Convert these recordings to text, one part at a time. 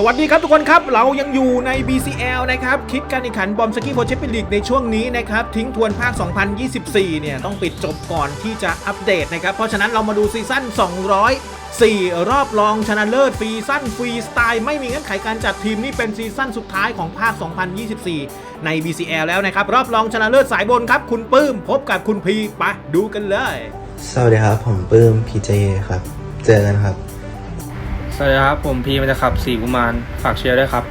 สวัสดีครับทุกคนครับ เรายังอยู่ใน BCL นะครับ คิดการแข่งขันบอมสกี้โฟร์แชมเปีนลีกในช่วงนี้นะครับ ทิ้งทวนภาค 2024 เนี่ย ต้องปิดจบก่อนที่จะอัปเดตนะครับ เพราะฉะนั้นเรามาดูซีซั่น 204 รอบรองชนะเลิศฟรีซั่นฟรีสไตล์ ไม่มีเงื่อนไขการจัดทีมนี่เป็นซีซั่นสุดท้ายของภาค 2024 ใน BCL แล้วนะครับ รอบรองชนะเลิศสายบนครับ คุณปื้ม พบกับคุณพีไปดูกันเลย สวัสดีครับ ผมปื้มพีเจครับ เจอกันครับ สวัสดีครับ ผมพีมันจะขับสีกุมารฝากเชียร์ด้วยครับ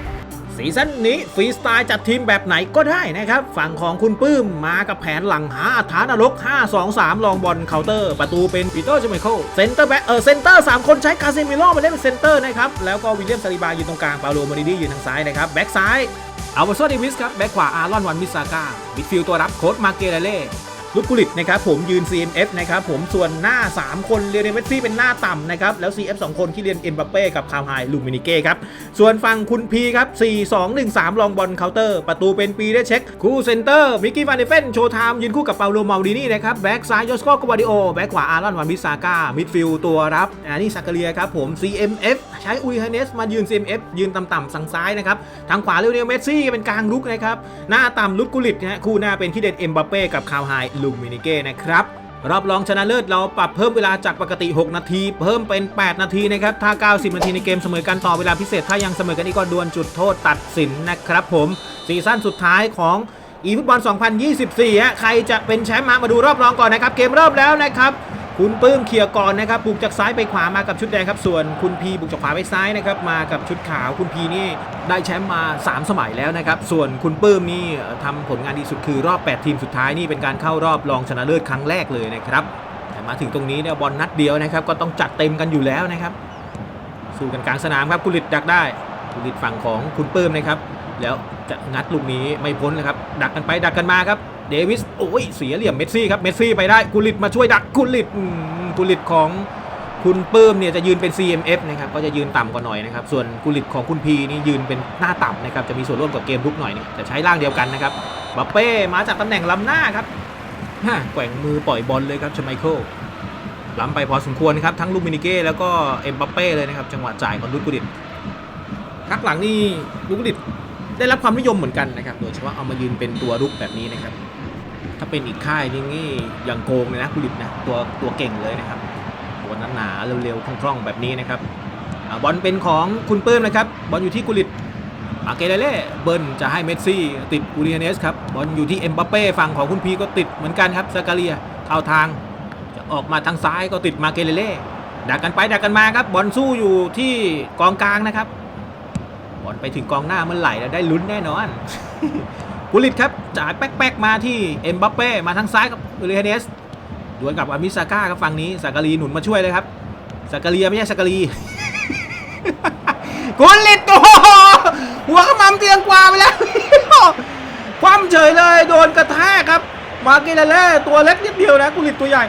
ซีซั่นนี้ฟรีสไตล์จัดทีมแบบไหนก็ได้นะครับ ฝั่งของคุณปื้มมากับแผนหลังหาอัฐานรก 5-2-3 ลองบอลเคาน์เตอร์ ประตูเป็นปีเตอร์จไมเคิลเซนเตอร์แบ็คเออเซนเตอร์ 3 คนใช้คาเซมิโร่มาเล่นเป็นเซนเตอร์นะครับ แล้วก็วิลเลียมซาลิบายืนตรงกลาง ปาโลมาริดียืนทางซ้ายนะครับแบ็คซ้ายอัลวาโซเดวิสครับแบ็คขวาอารอนวันมิสซาก้ามิดฟิลด์ตัวรับโค้ดมาเกเรเล่ ลูกกุลิตนะครับผมยืน CMF นะครับผมส่วนหน้า 3 คนเรียนเมสซี่เป็นหน้าต่ำนะครับแล้ว CF 2 คนที่เรียนเอ็มบัปเป้กับคาวไฮลูมินิเก้ครับส่วนฝั่งคุณพีครับ4 2 1 3 ลองบอลเคาน์เตอร์ ประตูเป็นปีได้เช็ค คู่เซนเตอร์มิกกี้วานเดเฟนโชว์ไทม์ยืนคู่กับเปาโลมาลดินี่นะครับแบ็กซ้ายโยสโกกวาดิโอแบ็กขวาอารอนวันบิซาก้ามิดฟิลด์ตัวรับอันนี้ซากาเรียครับผม CMF ช้อุยฮเนสมายืน CMF ยืนต่ำๆสั่งซ้ายนะครับ ทางขวาเรียวเนลเมสซี่เป็นกลางลุกนะครับ หน้าต่ำลุกกุลิตนะฮะคู่หน้าเป็นที่เด็ดเอ็มบัปเป้กับคาวไฮลูมินิเก้นะครับรอบรองชนะเลิศเราปรับเพิ่มเวลาจากปกติ 6 นาที เพิ่มเป็น 8 นาทีนะครับ ถ้า 90 นาทีในเกมเสมอกันต่อเวลาพิเศษ ถ้ายังเสมอกันอีกก็ดวลจุดโทษตัดสินนะครับผมซีซั่นสุดท้ายของอีฟุตบอล 2024 ฮะ ใครจะเป็นแชมป์มา มาดูรอบรองก่อนนะครับ เกมเริ่มแล้วนะครับ คุณปื้มเคลียก่อนนะครับบุกจากซ้ายไปขวามากับชุดแดงครับ ส่วนคุณพีบุกจากขวาไปซ้ายนะครับมากับชุดขาวคุณพีนี่ได้แชมป์มา 3 สมัยแล้วนะครับ ส่วนคุณปื้มนี่เอ่อทำผลงานดีสุดคือรอบ 8 ทีมสุดท้ายนี่เป็นการเข้ารอบรองชนะเลิศครั้งแรกเลยนะครับแต่มาถึงตรงนี้เนี่ยบอลนัดเดียวนะครับก็ต้องจัดเต็มกันอยู่แล้วนะครับ สู้กันกลางสนามครับกุลิตดักได้กุลิตฝั่งของคุณปื้มนะครับ แล้วจะงัดลูกนี้ไม่พ้นนะครับ ดักกันไปดักกันมาครับ เดวิสโอ้ยเสียเหลี่ยมเมสซี่ครับเมสซี่ไปได้กุลิตมาช่วยดักกุลิตกุลิตของคุณปื้มเนี่ยจะยืนเป็น CMF นะครับก็จะยืนต่ำกว่าหน่อยนะครับส่วนกุลิตของคุณพีนี่ยืนเป็นหน้าต่ำนะครับจะมีส่วนร่วมกับเกมลุกหน่อยเนี่ยจะใช้ร่างเดียวกันนะครับบัปเป้มาจากตำแหน่งล้ำหน้าครับแกว่งมือปล่อยบอลเลยครับชไมเคิลล้ำไปพอสมควรครับทั้งลูกมินิเก้แล้วก็เอ็มบัปเป้เลยนะครับจังหวะจ่ายของลูกกุดิตพักหลังนี่ลูกกุดิตได้รับความนิยมเหมือนกันนะครับโดยเฉพาะเอามายืนเป็นตัวรุกแบบนี้นะครับ ถ้าเป็นอีกค่ายนึงนี่ยังโกงเลยนะกุดิตนะตัวตัวเก่งเลยนะครับตัวหนาๆเร็วๆคล่องๆแบบนี้นะครับอบอลเป็นของคุณปื้มนะครับบอลอยู่ที่กุลิตมาเกเรเล่เบิ้ลจะให้เมสซี่ติดอูริเนสครับบอลอยู่ที่เอ็มบัปเป้ฝั่งของคุณพีก็ติดเหมือนกันครับซากาเรียเข้าทางจะออกมาทางซ้ายก็ติดมาเกเรเล่ดักกันไปดักกันมาครับบอลสู้อยู่ที่กองกลางนะครับบอลไปถึงกองหน้าเมื่อไหร่แล้วได้ลุ้นแน่นอน กุลิตครับจ่ายแป๊กๆมาที่เอ็มบัปเป้มาทางซ้ายกับอูริเนสดวลกับอามิซาก้าครับฝั่งนี้ซากกาลีหนุนมาช่วยเลยครับซากกาเลีไม่ใช่ซากกาลีกุลิตโอ้โหหัวขมำเตียงกว่าไปแล้วคว่ำเฉยเลยโดนกระแทกครับ มาเกเลเล่ตัวเล็กนิดเดียวนะกุลิตตัวใหญ่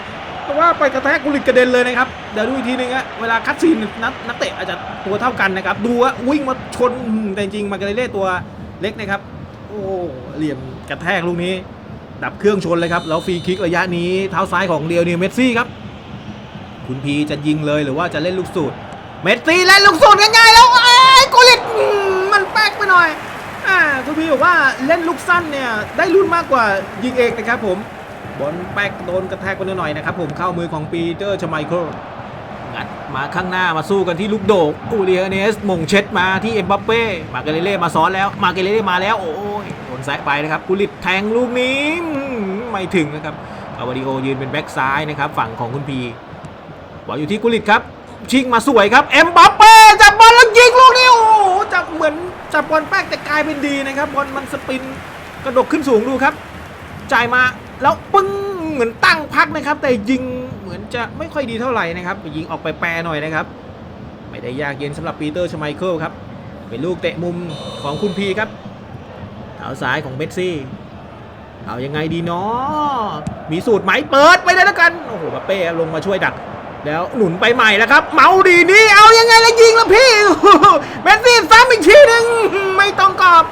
แต่ว่าไปกระแทกกุลิตกระเด็นเลยนะครับเดี๋ยวดูอีกทีนึงอะเวลาคัดซีนนักนักเตะอาจจะตัวเท่ากันนะครับ ดูว่าวิ่งมาชนแต่จริงมาเกเลเล่ตัวเล็กนะครับ โอ้เหลี่ยมกระแทกลูกนี้ ดับเครื่องชนเลยครับ แล้วฟรีคิกระยะนี้เท้าซ้ายของเดียวเนลเมสซี่ครับ คุณพีจะยิงเลยหรือว่าจะเล่นลูกสูตรเมสซี่เล่นลูกสูตรง่ายๆแล้วไอ้กลิตมันแป๊กไปหน่อยอ่าคุณพีบอกว่าเล่นลูกสั้นเนี่ยได้ลุ้นมากกว่ายิงเองนะครับผมบอลแป๊กโดนกระแทกไปหน่อยนะครับผมเข้ามือของปีเตอร์ชไมเคิล มาข้างหน้ามาสู้กันที่ลูกโดกอูเรียเนสมงเช็ดมาที่เอ็มบัปเป้มาเกเรเล่มาซ้อนแล้วมาเกเรเล่มาแล้วโอ้ยโดนแซะไปนะครับกุลิตแทงลูกนี้ไม่ถึงนะครับอาวาดิโอยืนเป็นแบ็กซ้ายนะครับฝั่งของคุณพีบอลอยู่ที่กุลิตครับชิงมาสวยครับเอ็มบัปเป้จับบอลแล้วยิงลูกนี้โอ้จับเหมือนจับบอลแป๊กแต่กลายเป็นดีนะครับบอลมันสปินกระดกขึ้นสูงดูครับ จ่ายมาแล้วปึ้งเหมือนตั้งพักนะครับ แต่ยิง เหมือนจะไม่ค่อยดีเท่าไหร่นะครับยิงออกไปแปรหน่อยนะครับ ไม่ได้ยากเย็นสำหรับปีเตอร์ชไมเคิลครับ เป็นลูกเตะมุมของคุณพีครับเท้าซ้ายของเบสซี่เอายังไงดีเนาะมีสูตรไหมเปิดไปเลยแล้วกันโอ้โหบัปเป้ลงมาช่วยดัก แล้วหนุนไปใหม่แล้วครับ เมาดีนี่เอายังไงแล้วยิงแล้วพี่เมสซี่ซ้ำอีกทีหนึ่งไม่ต้องกรอบ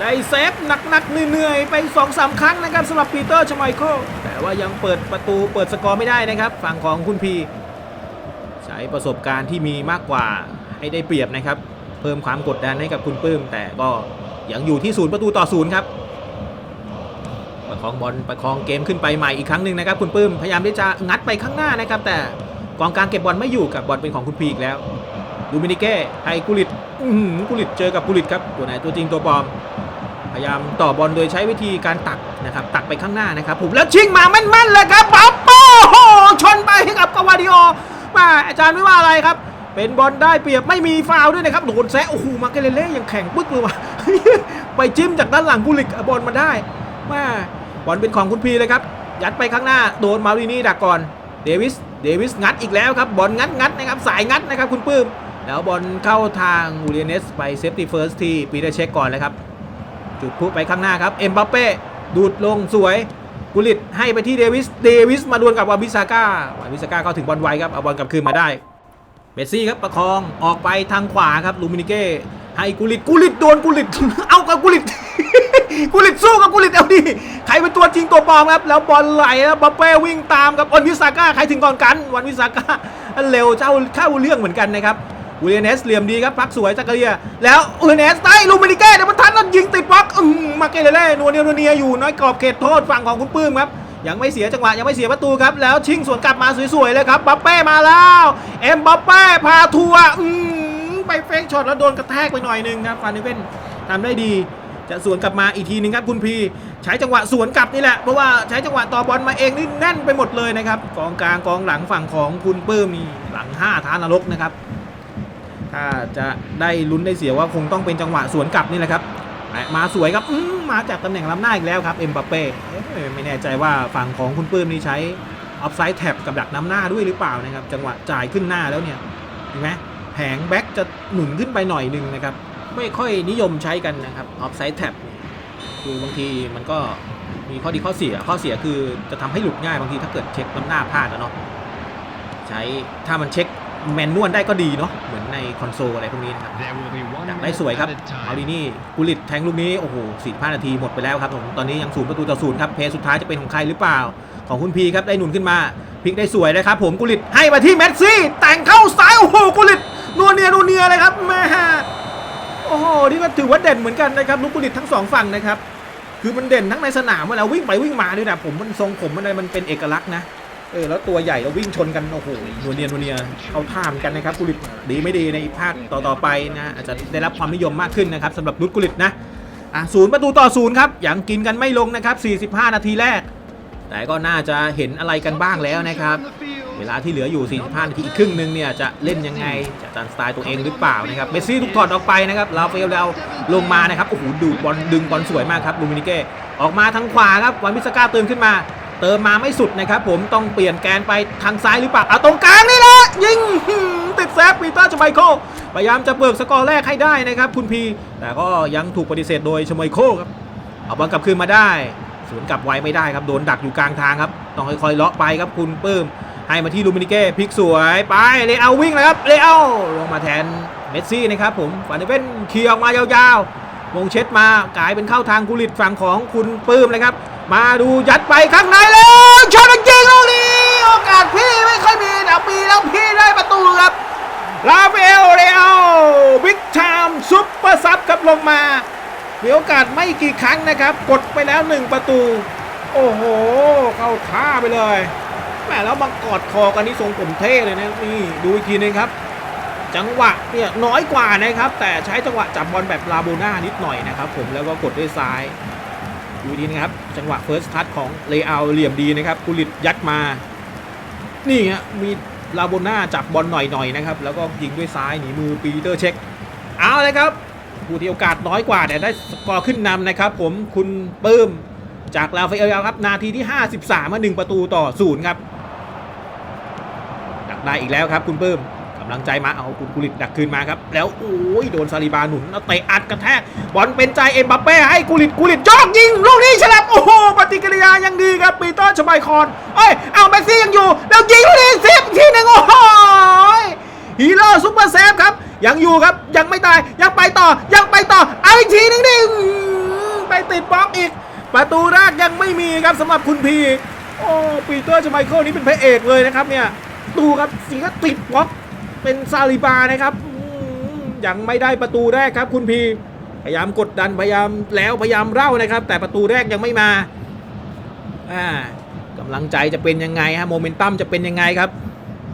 ได้เซฟหนักๆเหนื่อยๆไป2องสามครั้งนะครับสำหรับปีเตอร์ชไมเคิล แต่ว่ายังเปิดประตูเปิดสกอร์ไม่ได้นะครับ ฝั่งของคุณพีใช้ประสบการณ์ที่มีมากกว่าให้ได้เปรียบนะครับ เพิ่มความกดดันให้กับคุณปื้ม แต่ก็ยังอยู่ที่ศูนย์ประตูต่อศูนย์ครับประคองบอลประคองเกมขึ้นไปใหม่อีกครั้งหนึ่งนะครับ คุณปื้มพยายามที่จะงัดไปข้างหน้านะครับ แต่กองกลางเก็บบอลไม่อยู่กับบอลเป็นของคุณพีอีกแล้วดูมินิเก้ให้กุลิตอื้อหือกุลิตเจอกับกุลิตครับตัวไหนตัวจริงตัวปลอม พยายามต่อบอลโดยใช้วิธีการตักนะครับ ตักไปข้างหน้านะครับผมแล้วชิงมาแม่นๆเลยครับปั๊บโอ้โหชนไปให้กับกวาดิโอมาอาจารย์ไม่ว่าอะไรครับ เป็นบอลได้เปรียบไม่มีฟาวล์ด้วยนะครับโดนแซะโอ้โหมาเกเลเล่ยังแข็งปึ๊กเลยว่ะไปจิ้มจากด้านหลังกุลิกบอลมาได้มาบอลเป็นของคุณพีเลยครับ ยัดไปข้างหน้าโดนมารินี่ดักก่อนเดวิสเดวิสงัดอีกแล้วครับบอลงัดงัดนะครับสายงัดนะครับคุณปื้มแล้วบอลเข้าทางอูเรียเนสไปเซฟตี้เฟิร์สที่ปีเตอร์เช็คก่อนเลยครับ จุดพลุไปข้างหน้าครับ เอ็มบัปเป้ดูดลงสวยกุลิตให้ไปที่เดวิส เดวิสมาดวลกับวาบิซาก้าวาบิซาก้าเข้าถึงบอลไวครับ เอาบอลกลับคืนมาได้ เมสซี่ครับประคองออกไปทางขวาครับลูมินิเก้ให้กุลิตกุลิตโดนกุลิต เอากับกุลิตกุลิตสู้กับกุลิตเอาดิใครเป็นตัวจริงตัวปลอมครับ แล้วบอลไหลแล้วบัปเป้วิ่งตามกับวันวิสาก้าใครถึงก่อนกัน วันวิสาก้าเร็วเจ้าเข้าเรื่องเหมือนกันนะครับ อูเรเนสเหลี่ยมดีครับพักสวยจักรเรียแล้วอูเรเนสได้ลูมินิเก้เดมันทันแล้วยิงติดบล็อกอืมมาเกเลเล่นัวเนียนัวเนียอยู่น้อยกรอบเขตโทษฝั่งของคุณปื้มครับยังไม่เสียจังหวะยังไม่เสียประตูครับ แล้วชิงสวนกลับมาสวยๆเลยครับบัปเป้มาแล้วเอ็มบัปเป้พาทัวร์อืมไปเฟกช็อตแล้วโดนกระแทกไปหน่อยนึงครับฟานนิเวนทำได้ดีจะสวนกลับมาอีกทีหนึงครับคุณพีใช้จังหวะสวนกลับนี่แหละเพราะว่าใช้จังหวะต่อบอลมาเองนี่แน่นไปหมดเลยนะครับกองกลางกองหลังฝั่งของคุณปื้มมีหลังห้าท้านรกนะครับ ถ้าจะได้ลุ้นได้เสียว่าคงต้องเป็นจังหวะสวนกลับนี่แหละครับมาสวยครับมาจากตำแหน่งล้ำหน้าอีกแล้วครับเอ็มบัปเป้ไม่แน่ใจว่าฝั่งของคุณปื้มนี่ใช้ออฟไซด์แท็บกับดักน้ำหน้าด้วยหรือเปล่านะครับ จังหวะจ่ายขึ้นหน้าแล้วเนี่ยเห็นไหมแผงแบ็กจะหนุนขึ้นไปหน่อยหนึ่งนะครับ ไม่ค่อยนิยมใช้กันนะครับออฟไซด์แท็บคือบางทีมันก็มีข้อดีข้อเสียข้อเสียคือจะทำให้หลุดง่ายบางทีถ้าเกิดเช็คน้ำหน้าพลาดอะเนาะใช้ถ้ามันเช็ค แมนนวลได้ก็ดีเนาะเหมือนในคอนโซลอะไรพวกนี้นะครับดักได้สวยครับเอาดีนี่กุลิตแทงลูกนี้ โอ้โห45นาทีหมดไปแล้วครับผมตอนนี้ยังศูนย์ประตูต่อศูนย์ครับเพย์สุดท้ายจะเป็นของใครหรือเปล่า ของคุณพีครับได้หนุนขึ้นมาพลิกได้สวยนะครับผมกุลิตให้มาที่เมสซี่ แต่งเข้าซ้ายโอ้โหกุลิตนัวเนียนัวเนียเลยครับแม่โอ้โหนี่ก็ถือว่าเด่นเหมือนกันนะครับลูกกุลิตทั้งสองฝั่งนะครับคือมันเด่นทั้งในสนามแล้ววิ่งไปวิ่งมาด้วยนะผมมันทรงผมมันอะไรมันเป็นเอกลักษณ์นะ เออแล้วตัวใหญ่แล้ววิ่งชนกัน โอ้โหนัวเนียนัวเนียเข้าท่าเหมือนกันนะครับกุลิตดีไม่ดีในภาคต่อๆไปนะอาจจะได้รับความนิยมมากขึ้นนะครับสำหรับนุชกุลิตนะอะศูนย์ประตูต่อศูนย์ครับยังกินกันไม่ลงนะครับ 45 นาทีแรก แต่ก็น่าจะเห็นอะไรกันบ้างแล้วนะครับ เวลาที่เหลืออยู่ 45 นาทีอีกครึ่งหนึงเนี่ยจะเล่นยังไง จะตามสไตล์ตัวเองหรือเปล่านะครับเมสซี่ถูกถอดออกไปนะครับลาเฟลเราลงมานะครับโอ้โหดูบอลดึงบอลสวยมากครับลูมินิเก้ออกมาทางขวาครับวันพิสก้าเติมขึ้นมา เติมมาไม่สุดนะครับผมต้องเปลี่ยนแกนไปทางซ้ายหรือเปล่าเอาตรงกลางนี่แหละยิงติดแซฟปีเตอร์ชไมโคลพยายามจะเบิกสกอร์แรกให้ได้นะครับคุณพีแต่ก็ยังถูกปฏิเสธโดยชไมโคลครับเอาบอลกลับคืนมาได้สวนกลับไวไม่ได้ครับโดนดักอยู่กลางทางครับต้องค่อยๆเลาะไปครับคุณปื้มให้มาที่ลูมินิเก้พลิกสวยไปเลเอาวิ่งเลยครับเลเอาลงมาแทนเมสซี่นะครับผมฟานเดเวนเคลียร์ออกมายาวๆวงเช็ดมากลายเป็นเข้าทางกุลิตฝั่งของคุณปื้มเลยครับ มาดูยัดไปข้างในเลยชนจริงลูกนี้โอกาสพี่ไม่ค่อยมีแต่ปีแล้วพี่ได้ประตูครับลาเฟลเรอัลบิ๊กไทม์ซุปเปอร์ซับครับลงมามีโอกาสไม่กี่ครั้งนะครับ กดไปแล้ว1ประตู โอ้โห เข้าท่าไปเลยแหมแล้วมากอดคอกันนี่ทรงผมเท่เลยนะนี่ดูอีกทีนึงครับ จังหวะเนี่ยน้อยกว่านะครับ แต่ใช้จังหวะจับบอลแบบลาโบน่านิดหน่อยนะครับผมแล้วก็กดด้วยซ้าย ดูดีนะครับ จังหวะเฟิร์สทัชของเลอาเหลี่ยมดีนะครับกุลิตยัดมา นี่ฮะมีลาโบน่าจับบอลหน่อยๆนะครับ แล้วก็ยิงด้วยซ้ายหนีมือปีเตอร์เช็ค เอาเลยครับผู้ที่โอกาสน้อยกว่าแต่ได้สกอร์ขึ้นนำนะครับ ผมคุณเปื้มจากลาฟเอลครับ นาทีที่ 53มา1ประตูต่อศูนย์ครับดักได้อีกแล้วครับคุณเปื้มำลังใจมาเอาคุณกุลิตดักคืนมาครับ แล้วโอ้ยโดนซาลิบาหนุนเตะอัดกระแทกบอลเป็นใจเอ็มบัปเป้ให้กุลิตกุลิตจอกยิงลูกนี้ฉลับโอ้โหปฏิกิริยายังดีครับปีเตอร์ชบายคอนเอ้ยเอาเมสซี่ยังอยู่ แล้วยิงลูกนี้เซฟอีกทีหนึ่งโอ้โหฮีโร่ซุปเปอร์เซฟครับ ยังอยู่ครับยังไม่ตายยังไปต่อยังไปต่อเอาอีกทีหนึงดิไปติดบล็อกอีก ประตูแรกยังไม่มีครับสำหรับคุณพีโอ้ปีเตอร์ชไมเคิลนี่เป็นพระเอกเลยนะครับเนี่ย ดูครับสีก็ติดบล็อก เป็นซาลิบานะครับยังไม่ได้ประตูแรกครับ คุณพีพยายามกดดันพยายามแล้วพยายามเร่านะครับ แต่ประตูแรกยังไม่มาอ่ากำลังใจจะเป็นยังไงฮะโมเมนตัมจะเป็นยังไงครับ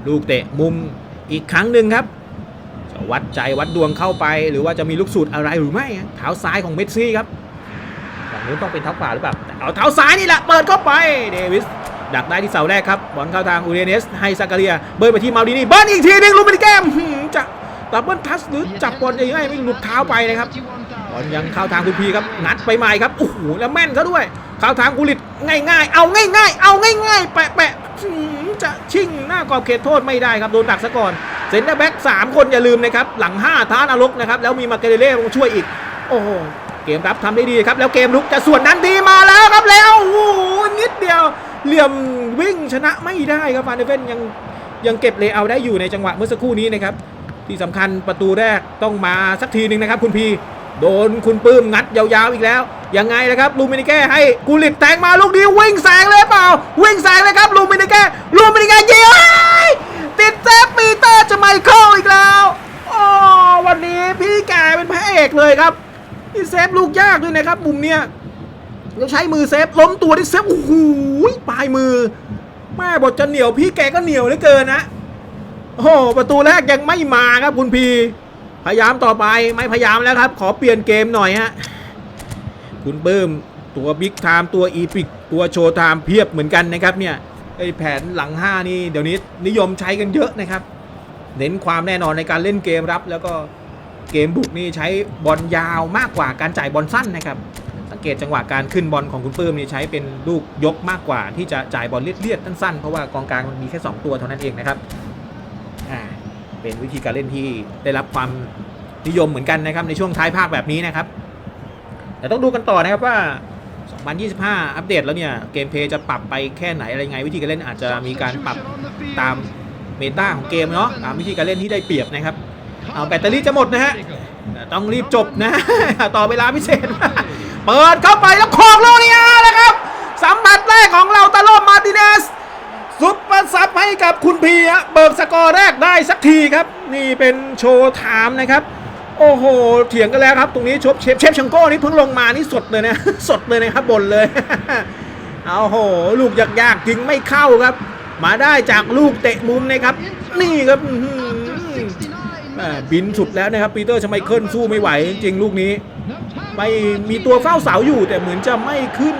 ลูกเตะมุมอีกครั้งหนึ่งครับจะวัดใจวัดดวงเข้าไป หรือว่าจะมีลูกสูตรอะไรหรือไม่เท้าซ้ายของเมสซี่ครับฝั่งนู้นต้องเป็นเท้าขวาหรือเปล่าแต่เอาเท้าซ้ายนี่แหละเปิดเข้าไปเดวิส ดักได้ที่เสาแรกครับ บอลเข้าทางอูเรเนส ให้ซากาเรีย เบิร์ไปที่มาดินีเบิร์อีกทีหนึงลูกมินิแกมหืมจะดับเบิลทัชหรือจับบอลยังไงไม่หลุดเท้าไปนะครับบอลยังเข้าทางคุณพีครับงัดไปใหม่ครับโอ้โหแล้วแม่นซะด้วย เข้าทางกุลิตง่ายๆ เอาง่าย ๆ เอาง่ายๆแปะแปะจะชิ่งหน้ากรอบเขตโทษไม่ได้ครับโดนดักซะก่อนเซนเตอร์แบ็กสามคนอย่าลืมนะครับหลัง 5 ท้านรกนะครับแล้วมีมาเกเรเล่ลงช่วยอีก โอ้โหเกมรับทำได้ดีครับแล้วเกมลุกจะส่วนนั้นดีมาแล้วครับแล้วโอ้โหนิดเดียว เหลี่ยมวิ่งชนะไม่ได้ครับฟานเดเฟนยังยังเก็บเลเยอร์ได้อยู่ในจังหวะเมื่อสักครู่นี้นะครับ ที่สำคัญประตูแรกต้องมาสักทีหนึ่งนะครับ คุณพีโดนคุณปื้มงัดยาวๆอีกแล้ว ยังไงนะครับลูมินิแก้ให้กูลิตแทงมาลูกนี้วิ่งแซงเลยเปล่า วิ่งแซงเลยครับลูมินิแก้ลูมินิแก้ยิงเอ้ติดเซฟปีเตอร์จะไมเคิลอีกแล้วอ๋อวันนี้พี่แกเป็นพระเอกเลยครับนี่เซฟลูกยากด้วยนะครับมุมเนี้ย ต้องใช้มือเซฟล้มตัวที่เซฟโอ้โหปลายมือ แม่บทจะเหนียวพี่แกก็เหนียวเหลือเกินนะโอ้ประตูแรกยังไม่มาครับคุณพีพยายามต่อไปไม่พยายามแล้วครับ ขอเปลี่ยนเกมหน่อยฮะคุณเบิ้มตัวบิ๊กไทม์ตัวอีพิกตัวโชว์ไทม์เพียบเหมือนกันนะครับเนี่ยไอแผนหลัง 5 นี่เดี๋ยวนี้นิยมใช้กันเยอะนะครับ เน้นความแน่นอนในการเล่นเกมรับ แล้วก็เกมบุกนี่ใช้บอลยาวมากกว่าการจ่ายบอลสั้นนะครับ เกตจังหวะการขึ้นบอลของคุณปื้มนี่ใช้เป็นลูกยกมากกว่า ที่จะจ่ายบอลเลียดๆสั้นๆเพราะว่ากองกลางมันมีแค่ 2 ตัวเท่านั้นเองนะครับอ่าเป็นวิธีการเล่นที่ได้รับความนิยมเหมือนกันนะครับในช่วงท้ายภาคแบบนี้นะครับ แต่ต้องดูกันต่อนะครับว่า 2025 อัปเดตแล้วเนี่ยเกมเพย์จะปรับไปแค่ไหนอะไรไง วิธีการเล่นอาจจะมีการปรับตามเมตาของเกมเนาะตามวิธีการเล่นที่ได้เปรียบนะครับเอาแบตเตอรี่จะหมดนะฮะต้องรีบจบนะ ต่อเวลาพิเศษ เปิดเข้าไปแล้วโคองโลเนียนะครับสัมผัสแรกของเราตาโลมาติเนสซุปเปอร์ซับให้กับคุณพีฮะเบิกสกอร์แรกได้สักทีครับ นี่เป็นโชว์ไทม์นะครับ โอ้โหเถียงกันแล้วครับ ตรงนี้ชบเชฟเชฟชังโก้นี่เพิ่งลงมานี่สดเลยนะ สดเลยนะครับบนเลยเอาโห ลูกยากๆยิงไม่เข้าครับ มาได้จากลูกเตะมุมนะครับ นี่ครับบินสุดแล้วนะครับปีเตอร์ชไมเคิลสู้ไม่ไหวจริงลูกนี้ ไม่มีตัวเฝ้าเสาอยู่แต่เหมือนจะไม่ขึ้น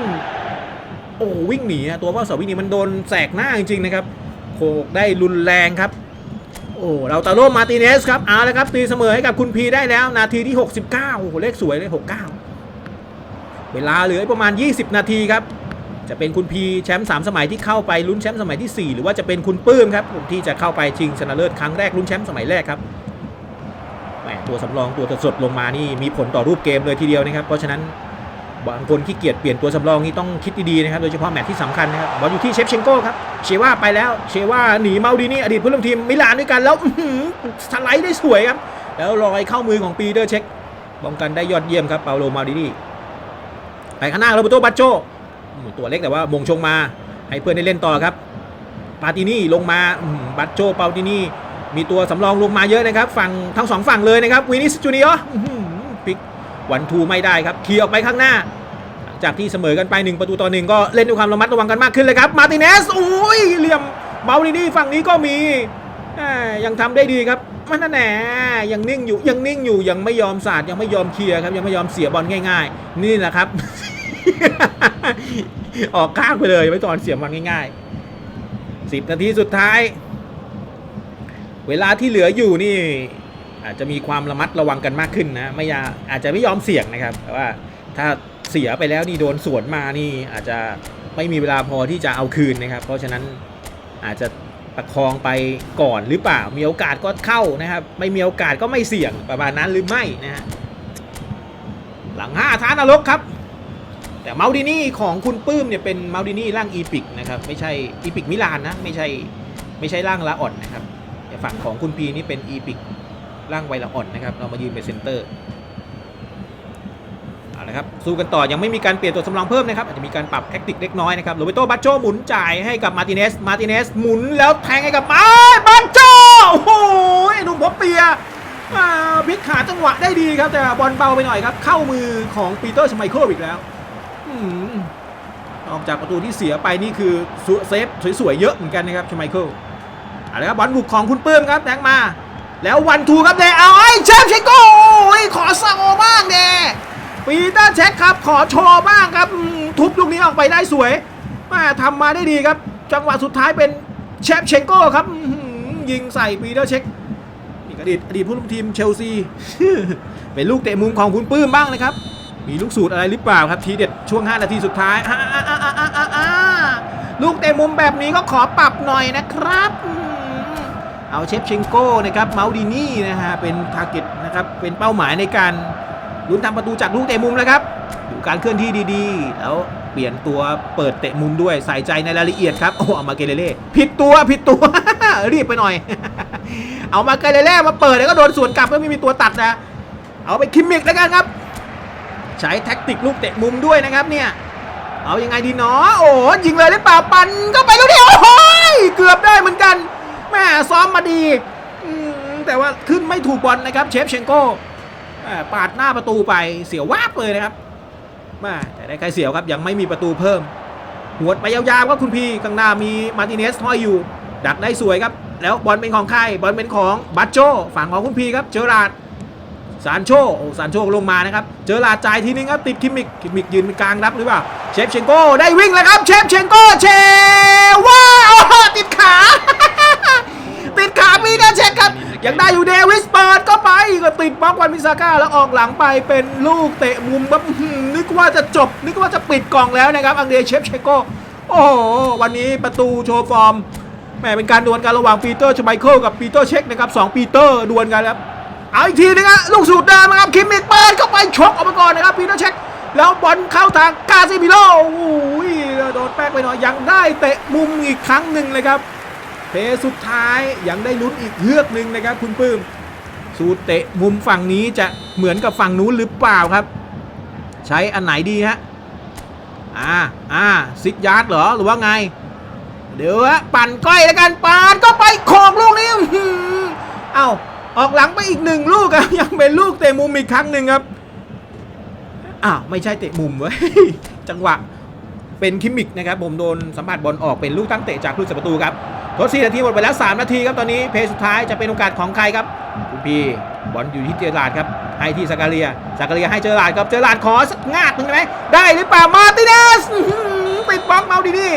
โอ้วิ่งหนีตัวเฝ้าเสาวิ่งหนีมันโดนแสกหน้าจริงๆนะครับโขกได้รุนแรงครับ โอ้เราตาโรมาติเนสครับเอาละครับตีเสมอให้กับคุณพีได้แล้ว นาทีที่ 69โอ้โหเลขสวยเลย 69 เวลาเหลือประมาณ 20 นาทีครับ จะเป็นคุณพีแชมป์3สมัยที่เข้าไปลุ้นแชมป์สมัยที่ 4 หรือว่าจะเป็นคุณปื้มครับที่จะเข้าไปชิงชนะเลิศครั้งแรกลุ้นแชมป์สมัยแรกครับ ตัวสำรองตัวสดลงมานี่มีผลต่อรูปเกมเลยทีเดียวนะครับเพราะฉะนั้นบางคนขี้เกียจเปลี่ยนตัวสำรองนี่ต้องคิดดีๆนะครับโดยเฉพาะแมตช์ที่สำคัญนะครับบอลอยู่ที่เชฟเชงโก้ครับเชว่าไปแล้วเชว่าหนีเมาดีนี่อดีตผู้ร่วมทีมมิลานด้วยกันแล้วสไลด์ได้สวยครับแล้วลอยเข้ามือของปีเตอร์เช็คป้องกันได้ยอดเยี่ยมครับเปาโลมาดินี่ไปข้างหน้าโรเบโตบัตโจตัวเล็กแต่ว่ามงชงมา ให้เพื่อนได้เล่นต่อครับปาตินี่ลงมาบัตโจเปาตินี่ มีตัวสำรองลงมาเยอะนะครับ ฝั่งทั้งสองฝั่งเลยนะครับวินิสจูเนียร์พิกวันทูไม่ได้ครับขี่ออกไปข้างหน้า จากที่เสมอกันไป 1 ประตูต่อหนึ่งก็เล่นด้วยความระมัดระวังกันมากขึ้นเลยครับ มาติเนสโอ้ยเหลี่ยมเมาลินี่ฝั่งนี้ก็มียังทำได้ดีครับมันนั่นแหละยังนิ่งอยู่ยังนิ่งอยู่ยังไม่ยอมสาดยังไม่ยอมเคลียร์ครับ ยังไม่ยอมเสียบอลง่าย ๆ นี่แหละครับ ออกข้างไปเลยไม่ตอนเสียบอลง่ายๆสิบนาทีสุดท้าย เวลาที่เหลืออยู่นี่อาจจะมีความระมัดระวังกันมากขึ้นนะไม่อยาอาจจะไม่ยอมเสี่ยงนะครับแต่ว่าถ้าเสียไปแล้วนี่โดนสวนมานี่อาจจะไม่มีเวลาพอที่จะเอาคืนนะครับ เพราะฉะนั้นอาจจะประคองไปก่อนหรือเปล่า มีโอกาสก็เข้านะครับ ไม่มีโอกาสก็ไม่เสี่ยงประมาณนั้นหรือไม่นะฮะหลังห้าท้านรกครับ แต่เมาดินี่ของคุณปื้มเนี่ยเป็นเมาดินี่ร่างอีพิกนะครับ ไม่ใช่อีพิกมิลานนะ ไม่ใช่ไม่ใช่ร่างละอ่อนนะครับ ฝั่งของคุณพีนี่เป็นอีพิกร่างไวละอ่อนนะครับ เรามายืนเป็นเซนเตอร์เอาละครับสู้กันต่อยังไม่มีการเปลี่ยนตัวสำรองเพิ่มนะครับอาจจะมีการปรับแท็กติกเล็กน้อยนะครับโรเบโตบัตโจหมุนจ่ายให้กับมาร์ติเนสมาร์ติเนสหมุนแล้วแทงให้กับมาบัตโจโอ้โหหนุ่มผมเปียอ่าพลิกขาจังหวะได้ดีครับ แต่บอลเบาไปหน่อยครับ เข้ามือของปีเตอร์ชไมเคิลอีกแล้วอออกจากประตูที่เสียไปนี่คือเซฟสวยๆเยอะเหมือนกันนะครับชไมเคิล เอาละครับบอลบุกของคุณปื้มครับแทงมา แล้ววันทูครับเดเอาไอ้เชฟเชโก้โอ้ยขอซาโอบ้างเดปีเตอร์เช็คครับ ขอโชว์บ้างครับ ทุบลูกนี้ออกไปได้สวยมาทำมาได้ดีครับ จังหวะสุดท้ายเป็นเชฟเชงโก้ครับยิงใส่ปีเตอร์เช็คนี่อดีตอดีตผู้ร่วมทีมเชลซี เป็นลูกเตะมุมของคุณปื้มบ้างนะครับ มีลูกสูตรอะไรหรือเปล่าครับ ทีเด็ดช่วง 5 นาทีสุดท้าย ลูกเตะมุมแบบนี้ก็ขอปรับหน่อยนะครับ เอาเชฟเชงโก้นะครับเมาดินี่นะฮะเป็นทาร์เก็ตนะครับเป็นเป้าหมายในการลุ้นทำประตูจากลูกเตะมุมนะครับดูการเคลื่อนที่ดีๆ แล้วเปลี่ยนตัวเปิดเตะมุมด้วยใส่ใจในรายละเอียดครับโอ้เอามาเกเรเล่ผิดตัวผิดตัวรีบไปหน่อย เอามาเกเรเล่มาเปิดแล้วก็โดนสวนกลับก็ไม่มีตัวตัดนะ เอาไปคิมมิกแล้วกันครับ ใช้แท็กติกลูกเตะมุมด้วยนะครับเนี่ยเอายังไงดีเนาะโอ้ยิงเลยหรือเปล่าปันก็ไปแล้วเดียวโอ้ยเกือบได้เหมือนกัน มาดีแต่ว่าขึ้นไม่ถูกบอลนะครับเชฟเชงโก้ปาดหน้าประตูไปเสียววาบเลยนะครับม่แต่ได้ใครเสียวครับยังไม่มีประตูเพิ่ม หัวดไปยาวๆครับคุณพี่ข้างหน้ามีมาร์ติเนสห้อยอยู่ ดักได้สวยครับ แล้วบอลเป็นของใครบอลเป็นของบัตโจฝั่งของคุณพีครับเจอราดซานโชโอ้ซานโชลงมานะครับเจอราดจ่ายทีนึงครับติดคิมิกคิมิกยืนเป็นกลางรับหรือเปล่าเชฟเชงโก้ได้วิ่งแล้วครับเชฟเชงโก้เชว้าติดขา ติดขามีนะเช็คครับ ยังได้อยู่เดวิสเปิดก็ไปก็ติดบล็อกวันมิซาก้าแล้วออกหลังไปเป็นลูกเตะมุมแบบนึกว่าจะจบ นึกว่าจะปิดกล่องแล้วนะครับ อังเดรเชฟเชโกโอ้โหวันนี้ประตูโชว์ฟอร์มแหมเป็นการดวลกันระหว่างปีเตอร์ชไมเคิลกับปีเตอร์เช็คนะครับสองปีเตอร์ดวลกันครับเอาอีกทีนึงฮะลูกสูตรเดิมนะครับคิมมิกเปิดเข้าไปชกออกมาก่อนนะครับปีเตอร์เช็คแล้วบอลเข้าทางกาซิมิโลโอ้โหโดนแป๊กไปหน่อยยังได้เตะมุมอีกครั้งหนึ่งเลยครับ เพสุดท้ายยังได้ลุ้นอีกเฮือกหนึ่งนะครับ คุณปื้มสูเตะมุมฝั่งนี้จะเหมือนกับฝั่งนู้นหรือเปล่าครับ ใช้อันไหนดีฮะอ่าอ่าซิกยาร์ดเหรอหรือว่าไง เดี๋ยวฮะปั่นก้อยแล้วกันปาดก็ไปโขกลูกนี้เอ้าออกหลังไปอีกหนึ่งลูกครับยังเป็นลูกเตะมุมอีกครั้งหนึ่งครับอ้าวไม่ใช่เตะมุมเว้ยจังหวะ เป็นคิมมิกนะครับผมโดนสัมผัสบอลออกเป็นลูกตั้งเตะจากลูกเสียประตูครับทด4นาทีหมดไปแล้ว 3 นาทีครับตอนนี้เพย์สุดท้ายจะเป็นโอกาสของใครครับคุณพี่บอลอยู่ที่เจอราดครับให้ที่ซากาเรียซากาเรียให้เจอราดครับเจอราดขอสักงาดหนึ่งได้ไหมได้หรือเปล่ามาร์ติเนสติดบล็อกเมาดีนี่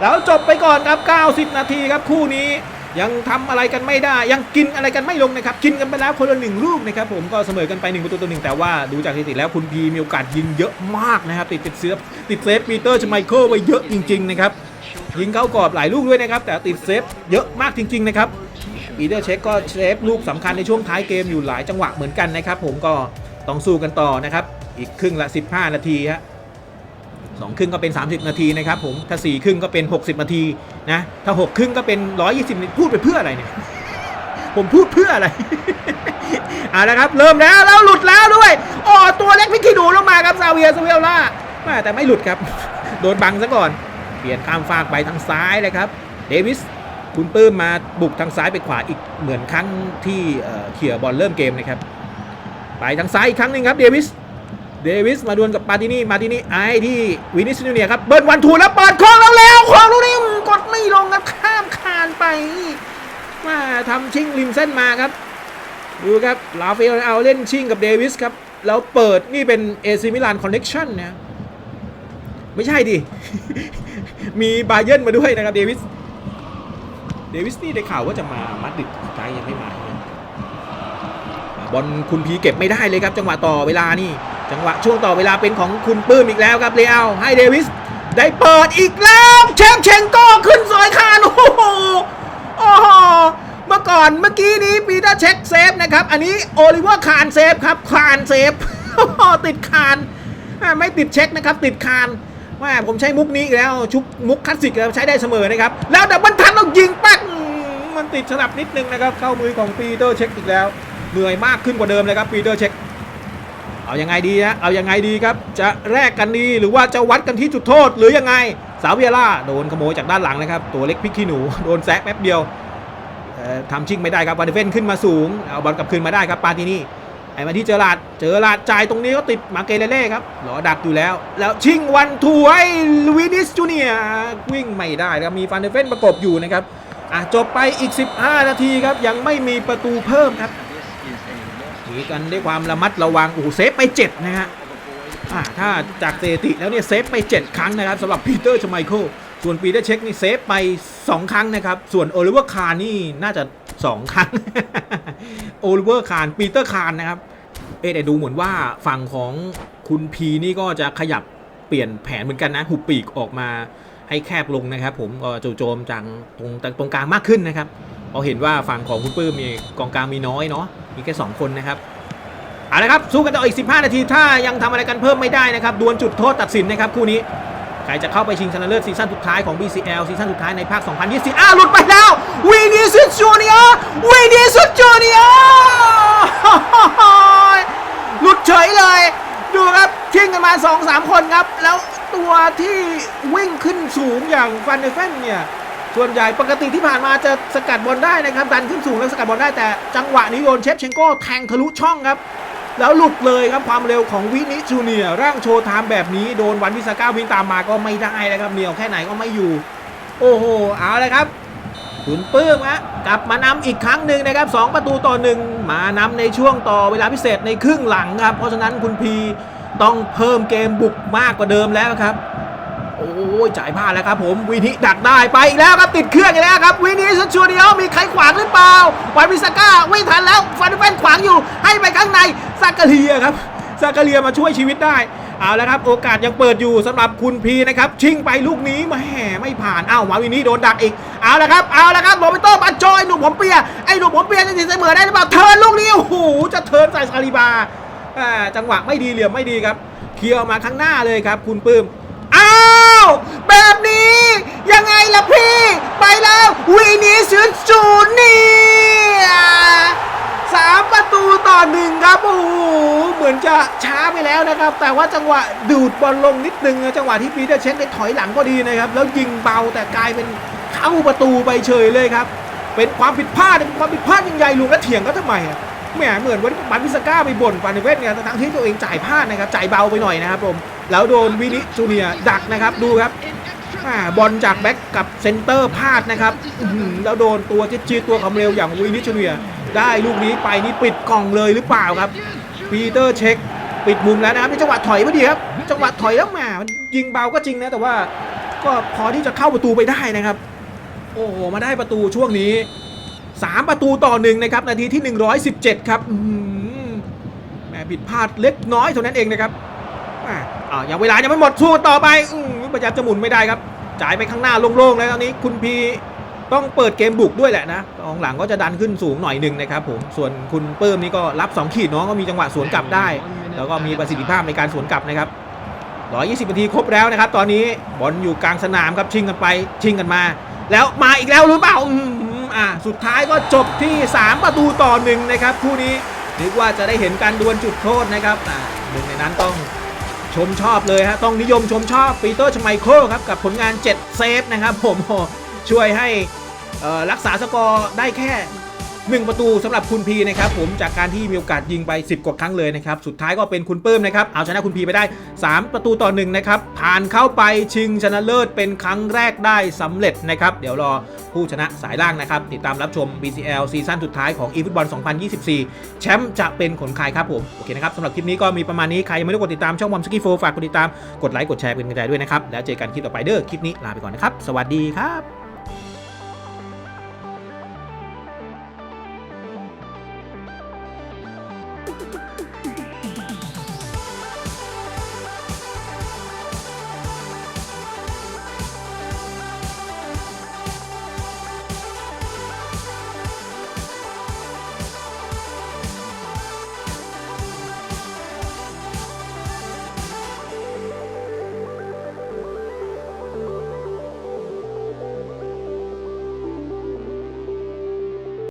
แล้วจบไปก่อนครับ 90 นาทีครับคู่นี้ ยังทำอะไรกันไม่ได้ ยังกินอะไรกันไม่ลงนะครับ กินกันไปแล้วคนละหนึ่งลูกนะครับผมก็เสมอกันไปหนึ่งประตูต่อหนึ่งแต่ว่าดูจากสถิติแล้วคุณพีมีโอกาสยิงเยอะมากนะครับ ติดติดเสื้อติดเซฟปีเตอร์ชไมเคิลไว้เยอะจริง ๆ นะครับ ยิงเข้ากรอบหลายลูกด้วยนะครับ แต่ติดเซฟเยอะมากจริง ๆ นะครับปีเตอร์เช็คก็เซฟลูกสำคัญในช่วงท้ายเกมอยู่หลายจังหวะเหมือนกันนะครับ ผมก็ต้องสู้กันต่อนะครับอีกครึ่งละ 15 นาทีฮะ สองครึ่งก็เป็น 30 นาทีนะครับผมถ้า4ครึ่งก็เป็น 60 นาทีนะถ้า6ครึ่งก็เป็น 120นาทีพูดไปเพื่ออะไรเนี่ยผมพูดเพื่ออะไรเอาละครับเริ่มแล้วแล้วหลุดแล้วด้วยอ๋อตัวเล็กพิกขี้หนูลงมาครับซาเวียซาเวียล่าแม่แต่ไม่หลุดครับโดนบังซะก่อนเปลี่ยนข้ามฟากไปทางซ้ายเลยครับเดวิสคุณปื้มมาบุกทางซ้ายไปขวาอีกเหมือนครั้งที่เขี่ยบอลเริ่มเกมนะครับไปทางซ้ายอีกครั้งหนึ่งครับเดวิส เดวิสมาดวลกับปาตินี่มาตินี่ไอที่วินิสจูเนียครับเบิร์นวันทูแล้วเปิดโค้งแล้วแล้วโค้งลูกนี้กดไม่ลงครับข้ามคานไปมาทำชิงริมเส้นมาครับ ดูครับลาเฟลเอาเล่นชิงกับเดวิสครับ แล้วเปิดนี่เป็นเอซิมิลานคอนเน็กชันนะไม่ใช่ดิ มีบาเยิร์นมาด้วยนะครับเดวิส เดวิสนี่ได้ข่าวว่าจะมามัดริดสุดท้ายังไม่มาบอลคุณพีเก็บไม่ได้เลยครับ จังหวะต่อเวลานี่ จังหวะช่วงต่อเวลาเป็นของคุณปื้มอีกแล้วครับเลอาให้เดวิส ได้เปิดอีกแล้วเชฟเชงโก้ขึ้นสอยคานโอ้โหโอ้โหเมื่อก่อนเมื่อกี้นี้ปีเตอร์เช็คเซฟนะครับ อันนี้โอลิเวอร์คานเซฟครับคานเซฟติดคานไม่ติดเช็คนะครับ ติดคานว่าผมใช้มุกนี้อีกแล้วชุกมุกคลาสสิกแล้วใช้ได้เสมอนะครับ แล้วแต่บันทันเรายิงปักมมันติดสลับนิดนึงนะครับ เข้ามือของปีเตอร์เช็คอีกแล้วเหนื่อยมากขึ้นกว่าเดิมเลยครับปีเตอร์เช็ค เอายังไงดีฮะเอายังไงดีครับ จะแลกกันดีหรือว่าจะวัดกันที่จุดโทษหรือยังไง สาวเวียล่าโดนขโมยจากด้านหลังนะครับ ตัวเล็กพิกขี้หนูโดนแซะแป๊บเดียวเอ่อทำชิงไม่ได้ครับวานเดเฟนขึ้นมาสูงเอาบอลกลับคืนมาได้ครับปาตินี่ไอ้มาที่เจอราดเจอราดจ่ายตรงนี้ก็ติดมาเกเลเล่ครับรอดักอยู่แล้ว แล้วชิงวันทูให้ลูวินิสจูเนียวิ่งไม่ได้ครับมีฟานเดเฟนประกบอยู่นะครับอะจบไปอีก 15 นาทีครับยังไม่มีประตูเพิ่มครับ หนีกันด้วยความระมัดระวังโอ้เซฟไป7นะฮะอ่าถ้าจากสถิติแล้วเนี่ยเซฟไป 7 ครั้งนะครับสำหรับปีเตอร์ชไมเคิลส่วนปีเตอร์เช็คนี่เซฟไป 2 ครั้งนะครับ ส่วนโอลิเวอร์คาร์นี่น่าจะ 2 ครั้งโอลิเวอร์คาร์ปีเตอร์คาร์นะครับ เอะแต่ดูเหมือนว่าฝั่งของคุณพีนี่ก็จะขยับเปลี่ยนแผนเหมือนกันนะ หุบปีกออกมาให้แคบลงนะครับ ผมก็จู่โจมจากตรงตรงกลางมากขึ้นนะครับเพราเห็นว่าฝั่งของคุณปื้มมีกองกลางมีน้อยเนาะ มีแค่สองคนนะครับเอาละครับสู้กันต่ออีก 15 นาที ถ้ายังทำอะไรกันเพิ่มไม่ได้นะครับดวลจุดโทษตัดสินนะครับคู่นี้ใครจะเข้าไปชิงชนะเลิศซีซั่นสุดท้ายของ BCL ซีซั่นสุดท้ายในภาค 2020อ้าหลุดไปแล้ววีนิสุสจูเนียร์วีนิสุสจูเนียร์หลุดเฉยเลย ดูครับชิงกันมา 2-3 คนครับ แล้วตัวที่วิ่งขึ้นสูงอย่างฟันเดเฟนเนี่ย ส่วนใหญ่ปกติที่ผ่านมาจะสกัดบอลได้นะครับดันขึ้นสูงแล้วสกัดบอลได้แต่จังหวะนี้โดนเชฟเชงโก้แทงทะลุช่องครับ แล้วหลุดเลยครับความเร็วของวินิจูเนียร่างโชว์ไทม์แบบนี้โดนวันพิซาก้าวิ่งตามมาก็ไม่ได้นะครับเหนียวแค่ไหนก็ไม่อยู่ โอ้โหเอาเลยครับคุณปื้มฮะกลับมานำอีกครั้งหนึ่งนะครับ 2 ประตูต่อหนึ่งมานำในช่วงต่อเวลาพิเศษในครึ่งหลังครับ เพราะฉะนั้นคุณพีต้องเพิ่มเกมบุกมากกว่าเดิมแล้วครับ โอ้ยจ่ายพลาดแล้วครับผมวินิดักได้ไปอีกแล้วครับติดเครื่องอีกแล้วครับวินิสจูเดียวมีใครขวางหรือเปล่าวันพิซาก้าไม่ทันแล้วฟันแฟนขวางอยู่ ให้ไปข้างในซากาเลียครับซากาเลียมาช่วยชีวิตได้เอาแล้วครับโอกาสยังเปิดอยู่สำหรับคุณพีนะครับชิงไปลูกนี้แหมาแห่ไม่ผ่านอ้าวมาวินิโดนดักอีกเอาละครับเอาละครับโรเบโต้ปันโจอ้หนุ่มผมเปียไอหนุ่มผมเปียจะตีเสมอได้หรือเปล่าเทิร์นลูกนี้โอ้โหจะเทิร์นใส่ซาลิบาจังหวะไม่ดีเหลี่ยมไม่ดีครับเคลียร์มาข้างหน้าเลยครับคุณปื้ม แบบนี้ ยังไงล่ะพี่ ไปแล้ว วีนีซูสจูเนียสามประตูต่อหนึ่งครับโอ้โหเหมือนจะช้าไปแล้วนะครับ แต่ว่าจังหวะดูดบอลลงนิดนึงจังหวะที่ปีเตอร์เช็คได้ถอยหลังก็ดีนะครับ แล้วยิงเบาแต่กลายเป็นเข้าประตูไปเฉยเลยครับ เป็นความผิดพลาดเป็นความผิดพลาดยังใหญ่ลุงแล้วเถียงก็ทำไมอะ แหมเหมือนวันบันพิสก้าไปบ่นปานเวทเนี่ยทั้งที่ตัวเองจ่ายพลาดนะครับจ่ายเบาไปหน่อยนะครับผมแล้วโดนวินิจูเนียดักนะครับดูครับบอลจากแบ็กกับเซนเตอร์พลาดนะครับแล้วโดนตัวจี๊ดๆตัวความเร็วอย่างวินิจูเนียได้ลูกนี้ไปนี่ปิดกล่องเลยหรือเปล่าครับปีเตอร์เช็คปิดมุมแล้วนะครับจังหวะถอยพอดีครับจังหวะถอยแล้วแหมามันยิงเบาก็จริงนะแต่ว่าก็พอที่จะเข้าประตูไปได้นะครับ โอ้โหมาได้ประตูช่วงนี้ 3 ประตูต่อหนึ่งนะครับนาทีที่ 117 ครับแหมผิดพลาดเล็กน้อยเท่านั้นเองนะครับอ่าอย่างเวลายังไม่หมดสู้ต่อไปอพยายามจะหมุนไม่ได้ครับจ่ายไปข้างหน้าโล่งๆแล้วตอนนี้คุณพีต้องเปิดเกมบุกด้วยแหละนะกองหลังก็จะดันขึ้นสูงหน่อยหนึ่งนะครับผม ส่วนคุณเปิ้มนี่ก็รับ 2 ขีดน้องก็มีจังหวะสวนกลับได้ แล้วก็มีประสิทธิภาพในการสวนกลับนะครับ120นาทีครบแล้วนะครับ ตอนนี้บอลอยู่กลางสนามครับชิงกันไปชิงกันมา แล้วมาอีกแล้วหรือเปล่า อะสุดท้ายก็จบที่ 3 ประตูต่อหนึ่งนะครับคู่นี้นึกว่าจะได้เห็นการดวลจุดโทษนะครับอ่าหนึ่งในนั้นต้องชมชอบเลยฮะต้องนิยมชมชอบปีเตอร์ชไมเคิลครับกับผลงาน 7 เซฟนะครับผมช่วยให้รักษาสกอร์ได้แค่ 1 ประตูสำหรับคุณพีนะครับผมจากการที่มีโอกาสยิงไป 10 กว่าครั้งเลยนะครับสุดท้ายก็เป็นคุณเปิ้มนะครับเอาชนะคุณพีไปได้ 3 ประตูต่อ1นะครับผ่านเข้าไปชิงชนะเลิศเป็นครั้งแรกได้สำเร็จนะครับเดี๋ยวรอผู้ชนะสายล่างนะครับติดตามรับชม BCL ซีซั่นสุดท้ายของ eFootball 2024 แชมป์จะเป็นขนใครครับผมโอเคนะครับสำหรับคลิปนี้ก็มีประมาณนี้ใครยังไม่ได้กดติดตามช่องบอมสกี้โฟฝากกดติดตามกดไลค์กดแชร์เป็นกำลังใจด้วยนะครับแล้วเจอกันคลิปต่อไปเด้อคลิปนี้ลาไปก่อนนะครับสวัสดีครับ